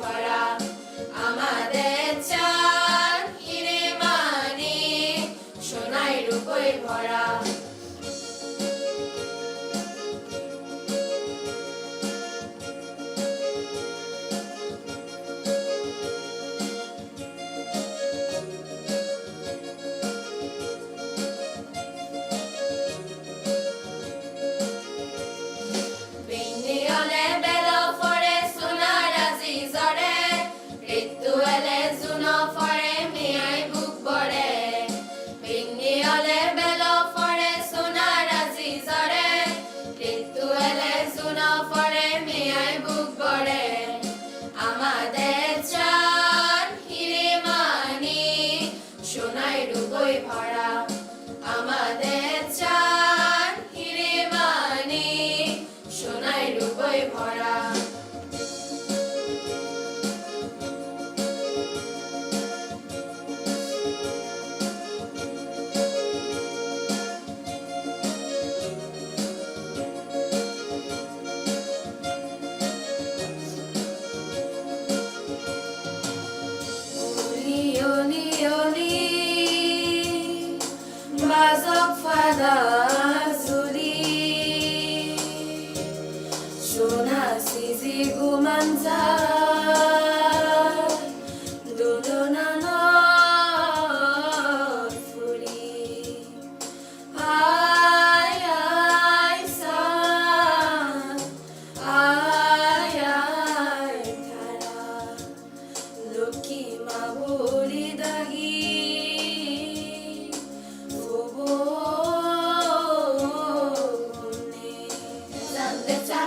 ভরা আমাদের চান হিরে মানি সোনায় রূপই ভরা। রূপই ভরা আমাদের চার হিরে মানে সোনায় রূপই ভরা Bazok fadazuli Shona sizi gumanza Dudona